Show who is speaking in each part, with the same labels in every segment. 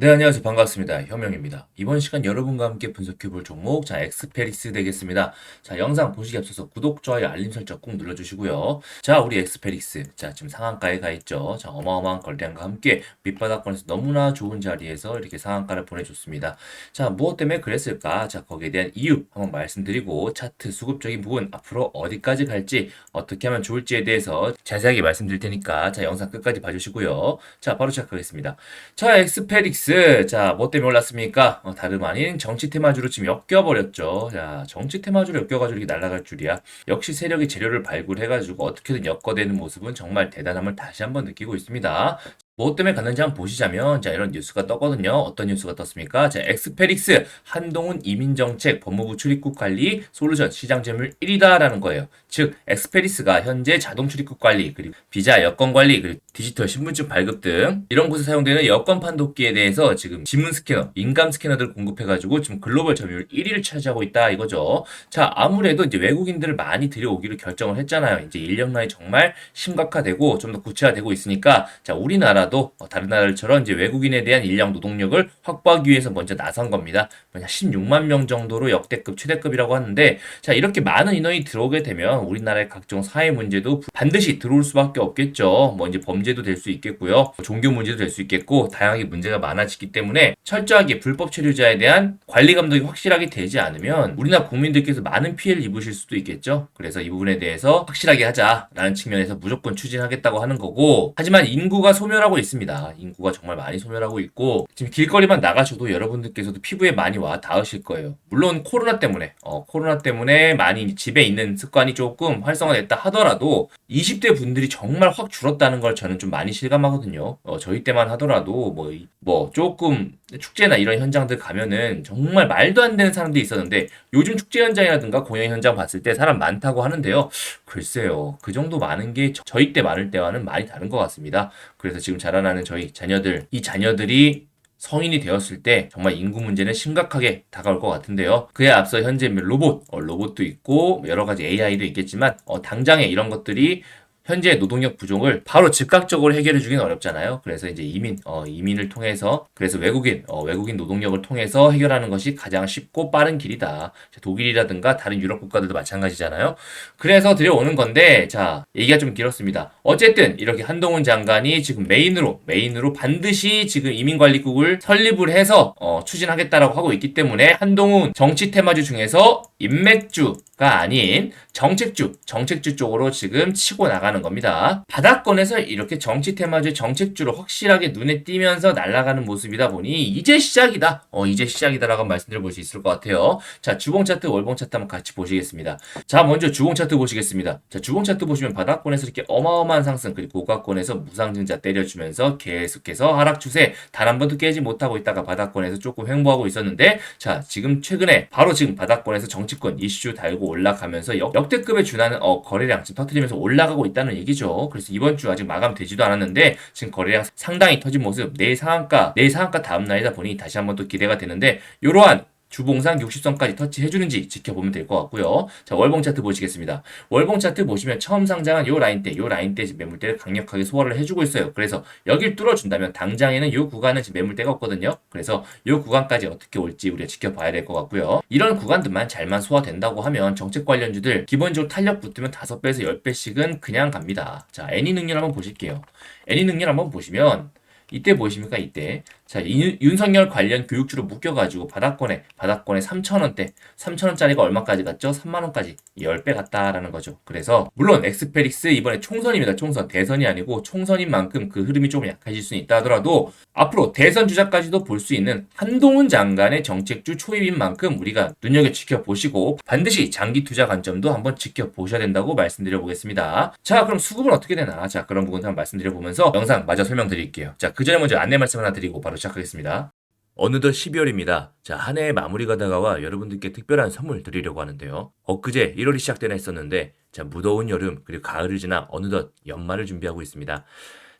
Speaker 1: 네, 안녕하세요. 반갑습니다. 현명입니다. 이번 시간 여러분과 함께 분석해 볼 종목, 자, 엑스페리스 되겠습니다. 자, 영상 보시기 앞서서 구독, 좋아요, 알림 설정 꼭 눌러주시고요. 자, 우리 엑스페리스. 자, 지금 상한가에 가 있죠. 자, 어마어마한 거래량과 함께 밑바닥권에서 너무나 좋은 자리에서 이렇게 상한가를 보내줬습니다. 자, 무엇 때문에 그랬을까? 자, 거기에 대한 이유 한번 말씀드리고, 차트 수급적인 부분 앞으로 어디까지 갈지, 어떻게 하면 좋을지에 대해서 자세하게 말씀드릴 테니까, 자, 영상 끝까지 봐주시고요. 자, 바로 시작하겠습니다. 자, 엑스페릭스. 자, 뭐 때문에 올랐습니까? 어, 다름 아닌 정치 테마주로 지금 엮여버렸죠. 자, 정치 테마주로 엮여가지고 이렇게 날아갈 줄이야. 역시 세력이 재료를 발굴해가지고 어떻게든 엮어대는 모습은 정말 대단함을 다시 한번 느끼고 있습니다. 뭐 때문에 갔는지 한번 보시자면 자 이런 뉴스가 떴거든요. 어떤 뉴스가 떴습니까? 자 엑스페릭스 한동훈 이민정책 법무부 출입국 관리 솔루션 시장 점유율 1위다라는 거예요. 즉 엑스페리스가 현재 자동 출입국 관리 그리고 비자 여권 관리 그리고 디지털 신분증 발급 등 이런 곳에 사용되는 여권 판독기에 대해서 지금 지문 스캐너, 인감 스캐너들 공급해가지고 지금 글로벌 점유율 1위를 차지하고 있다 이거죠. 자 아무래도 이제 외국인들을 많이 들여오기로 결정을 했잖아요. 이제 인력난이 정말 심각화되고 좀 더 구체화되고 있으니까 자 우리나라 도 어, 다른 나라들처럼 이제 외국인에 대한 인력 노동력을 확보하기 위해서 먼저 나선 겁니다. 뭐냐 16만 명 정도로 역대급 최대급이라고 하는데 자 이렇게 많은 인원이 들어오게 되면 우리나라의 각종 사회 문제도 반드시 들어올 수밖에 없겠죠. 뭐 이제 범죄도 될 수 있겠고요. 종교 문제도 될 수 있겠고 다양하게 문제가 많아지기 때문에 철저하게 불법 체류자에 대한 관리 감독이 확실하게 되지 않으면 우리나라 국민들께서 많은 피해를 입으실 수도 있겠죠. 그래서 이 부분에 대해서 확실하게 하자라는 측면에서 무조건 추진하겠다고 하는 거고 하지만 인구가 소멸하고 있습니다. 인구가 정말 많이 소멸하고 있고 지금 길거리만 나가셔도 여러분들께서도 피부에 많이 와 닿으실 거예요. 물론 코로나 때문에 어, 코로나 때문에 많이 집에 있는 습관이 조금 활성화됐다 하더라도 20대 분들이 정말 확 줄었다는 걸 저는 좀 많이 실감하거든요. 어, 저희 때만 하더라도 뭐, 이- 뭐 조금 축제나 이런 현장들 가면은 정말 말도 안 되는 사람들이 있었는데 요즘 축제 현장이라든가 공연 현장 봤을 때 사람 많다고 하는데요. 글쎄요. 그 정도 많은 게 저- 저희 때 많을 때와는 많이 다른 것 같습니다. 그래서 지금 자라나는 저희 자녀들, 이 자녀들이 성인이 되었을 때 정말 인구 문제는 심각하게 다가올 것 같은데요. 그에 앞서 현재 로봇, 어, 로봇도 있고 여러 가지 AI도 있겠지만 어, 당장에 이런 것들이 현재 노동력 부족을 바로 즉각적으로 해결해 주기는 어렵잖아요. 그래서 이제 이민, 어, 이민을 통해서, 그래서 외국인, 어, 외국인 노동력을 통해서 해결하는 것이 가장 쉽고 빠른 길이다. 자, 독일이라든가 다른 유럽 국가들도 마찬가지잖아요. 그래서 들여오는 건데, 자, 얘기가 좀 길었습니다. 어쨌든, 이렇게 한동훈 장관이 지금 메인으로, 메인으로 반드시 지금 이민관리국을 설립을 해서, 어, 추진하겠다라고 하고 있기 때문에, 한동훈 정치 테마주 중에서 인맥주 가 아닌 정책주, 정책주 쪽으로 지금 치고 나가는 겁니다. 바닥권에서 이렇게 정치 테마주 정책주로 확실하게 눈에 띄면서 날아가는 모습이다 보니 이제 시작이다. 어, 이제 시작이다라고 말씀드려 볼 수 있을 것 같아요. 자, 주봉 차트, 월봉 차트 한번 같이 보시겠습니다. 자, 먼저 주봉 차트 보시겠습니다. 자, 주봉 차트 보시면 바닥권에서 이렇게 어마어마한 상승, 그리고 고가권에서 무상증자 때려주면서 계속해서 하락 추세 단 한 번도 깨지 못하고 있다가 바닥권에서 조금 횡보하고 있었는데, 자, 지금 최근에 바로 지금 바닥권에서 정치권 이슈 달고 올라가면서 역, 역대급에 준하는 어, 거래량 지금 터트리면서 올라가고 있다는 얘기죠. 그래서 이번 주 아직 마감되지도 않았는데 지금 거래량 상당히 터진 모습, 내일 상한가, 내일 상한가 다음 날이다 보니 다시 한번 또 기대가 되는데 이러한 주봉상 60선까지 터치해주는지 지켜보면 될 것 같고요. 자, 월봉 차트 보시겠습니다. 월봉 차트 보시면 처음 상장한 요 라인대, 요 라인대 지금 매물대를 강력하게 소화를 해주고 있어요. 그래서 여길 뚫어준다면 당장에는 요 구간은 지금 매물대가 없거든요. 그래서 요 구간까지 어떻게 올지 우리가 지켜봐야 될 것 같고요. 이런 구간들만 잘만 소화된다고 하면 정책 관련주들 기본적으로 탄력 붙으면 5배에서 10배씩은 그냥 갑니다. 자, 애니 능률 한번 보실게요. 애니 능률 한번 보시면 이때 보이십니까? 이때. 자, 이- 윤석열 관련 교육주로 묶여가지고 바닥권에, 바닥권에 3천원대, 3천원짜리가 얼마까지 갔죠? 3만원까지 10배 갔다라는 거죠. 그래서, 물론 엑스페릭스 이번에 총선입니다. 총선. 대선이 아니고 총선인 만큼 그 흐름이 조금 약해질 수는 있다 하더라도, 앞으로 대선 주자까지도 볼 수 있는 한동훈 장관의 정책주 초입인 만큼 우리가 눈여겨 지켜보시고, 반드시 장기 투자 관점도 한번 지켜보셔야 된다고 말씀드려 보겠습니다. 자, 그럼 수급은 어떻게 되나? 자, 그런 부분 한번 말씀드려 보면서 영상 마저 설명드릴게요. 자, 그 전에 먼저 안내 말씀 하나 드리고 바로 시작하겠습니다. 어느덧 12월입니다. 자, 한 해의 마무리가 다가와 여러분들께 특별한 선물 드리려고 하는데요. 엊그제 1월이 시작되나 했었는데, 자, 무더운 여름, 그리고 가을을 지나 어느덧 연말을 준비하고 있습니다.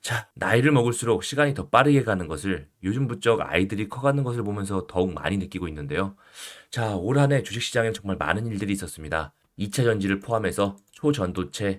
Speaker 1: 자, 나이를 먹을수록 시간이 더 빠르게 가는 것을 요즘 부쩍 아이들이 커가는 것을 보면서 더욱 많이 느끼고 있는데요. 자, 올 한 해 주식시장엔 정말 많은 일들이 있었습니다. 2차 전지를 포함해서 초전도체,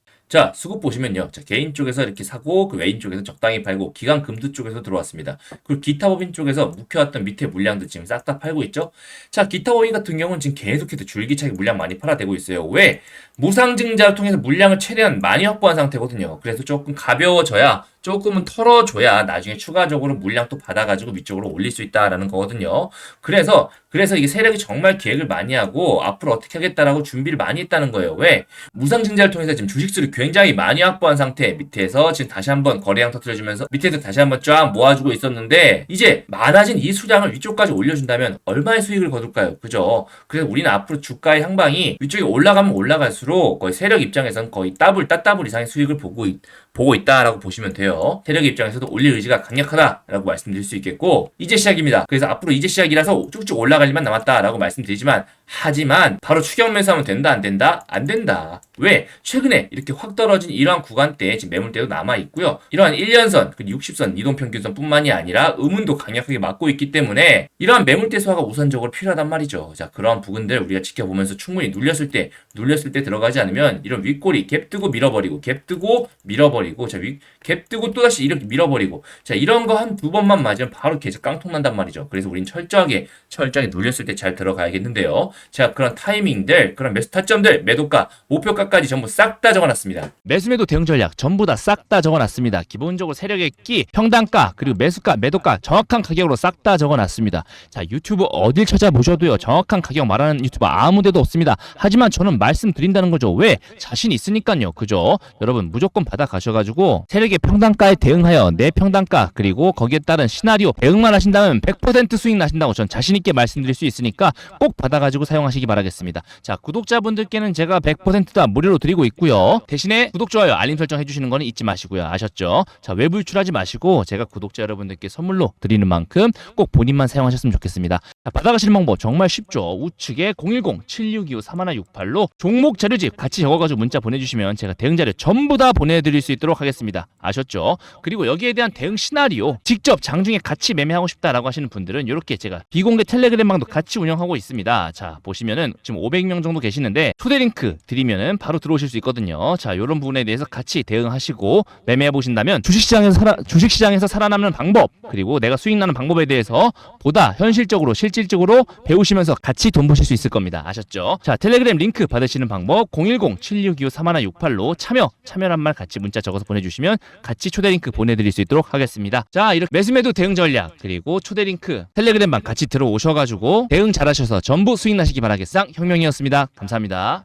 Speaker 1: 자, 수급 보시면요. 자, 개인 쪽에서 이렇게 사고, 그 외인 쪽에서 적당히 팔고, 기관 금두 쪽에서 들어왔습니다. 그리고 기타 법인 쪽에서 묵혀왔던 밑에 물량도 지금 싹 다 팔고 있죠. 자, 기타 법인 같은 경우는 지금 계속해서 줄기차게 물량 많이 팔아대고 있어요. 왜? 무상증자를 통해서 물량을 최대한 많이 확보한 상태거든요. 그래서 조금 가벼워져야 조금은 털어줘야 나중에 추가적으로 물량 또 받아가지고 위쪽으로 올릴 수 있다라는 거거든요. 그래서 그래서 이게 세력이 정말 계획을 많이 하고 앞으로 어떻게 하겠다라고 준비를 많이 했다는 거예요. 왜? 무상증자를 통해서 지금 주식수를 굉장히 많이 확보한 상태 밑에서 지금 다시 한번 거래량 터뜨려주면서 밑에서 다시 한번 쫙 모아주고 있었는데 이제 많아진 이 수량을 위쪽까지 올려준다면 얼마의 수익을 거둘까요? 그죠? 그래서 우리는 앞으로 주가의 향방이 위쪽에 올라가면 올라갈수록 거의 세력 입장에서는 거의 더블 따따블 이상의 수익을 보고 있, 보고 있다라고 보시면 돼요. 세력 입장에서도 올릴 의지가 강력하다라고 말씀드릴 수 있겠고 이제 시작입니다. 그래서 앞으로 이제 시작이라서 쭉쭉 올라갈 일만 남았다라고 말씀드리지만 하지만 바로 추격 매수하면 된다 안 된다 안 된다. 왜? 최근에 이렇게 확 떨어진 이러한 구간대 지금 매물대도 남아 있고요. 이러한 1년선, 그 60선, 이동 평균선뿐만이 아니라 의문도 강력하게 막고 있기 때문에 이러한 매물대 소화가 우선적으로 필요하단 말이죠. 자 그러한 부분들 우리가 지켜보면서 충분히 눌렸을 때 눌렸을 때 들어가지 않으면 이런 윗골이 갭 뜨고 밀어버리고 갭 뜨고 밀어버리고 자갭 뜨고 또 다시 이렇게 밀어버리고 자 이런 거 한 두 번만 맞으면 바로 계속 깡통 난단 말이죠. 그래서 우린 철저하게 철저하게 눌렸을 때 잘 들어가야겠는데요. 자 그런 타이밍들 그런 매수 타점들 매도가 목표가까지 전부 싹 다 적어놨습니다.
Speaker 2: 매수매도 대응 전략 전부 다 싹 다 적어놨습니다. 기본적으로 세력의 끼, 평단가, 그리고 매수가, 매도가 정확한 가격으로 싹 다 적어놨습니다. 자 유튜브 어딜 찾아보셔도요 정확한 가격 말하는 유튜버 아무데도 없습니다. 하지만 저는 말씀드린다는 거죠. 왜? 자신 있으니까요. 그죠? 여러분 무조건 받아 가셔가지고 세력 의 평단가에 대응하여 내 평단가 그리고 거기에 따른 시나리오 대응만 하신다면 100% 수익 나신다고 전 자신 있게 말씀드릴 수 있으니까 꼭 받아가지고 사용하시기 바라겠습니다. 자 구독자분들께는 제가 100%다 무료로 드리고 있고요. 대신에 구독 좋아요 알림 설정 해주시는 거는 잊지 마시고요. 아셨죠? 자 외부 유출하지 마시고 제가 구독자 여러분들께 선물로 드리는 만큼 꼭 본인만 사용하셨으면 좋겠습니다. 자, 받아가시는 방법 정말 쉽죠. 우측에 010-7625-3168로 종목 자료집 같이 적어가지고 문자 보내주시면 제가 대응 자료 전부 다 보내드릴 수 있도록 하겠습니다. 아셨죠? 그리고 여기에 대한 대응 시나리오 직접 장중에 같이 매매하고 싶다라고 하시는 분들은 이렇게 제가 비공개 텔레그램 방도 같이 운영하고 있습니다. 자 보시면은 지금 500명 정도 계시는데 초대 링크 드리면은 바로 들어오실 수 있거든요. 자 이런 부분에 대해서 같이 대응하시고 매매해 보신다면 주식시장에서 살아 주식시장에서 살아남는 방법 그리고 내가 수익 나는 방법에 대해서 보다 현실적으로 실질적으로 배우시면서 같이 돈 버실 수 있을 겁니다. 아셨죠? 자 텔레그램 링크 받으시는 방법 010-7625-3168로 참여 참여란 말 같이 문자 적어서 보내주시면 같이 초대 링크 보내드릴 수 있도록 하겠습니다. 자 이렇게 매수매도 대응 전략 그리고 초대 링크 텔레그램방 같이 들어오셔가지고 대응 잘하셔서 전부 수익 나시기 바라겠상 혁명이었습니다. 감사합니다.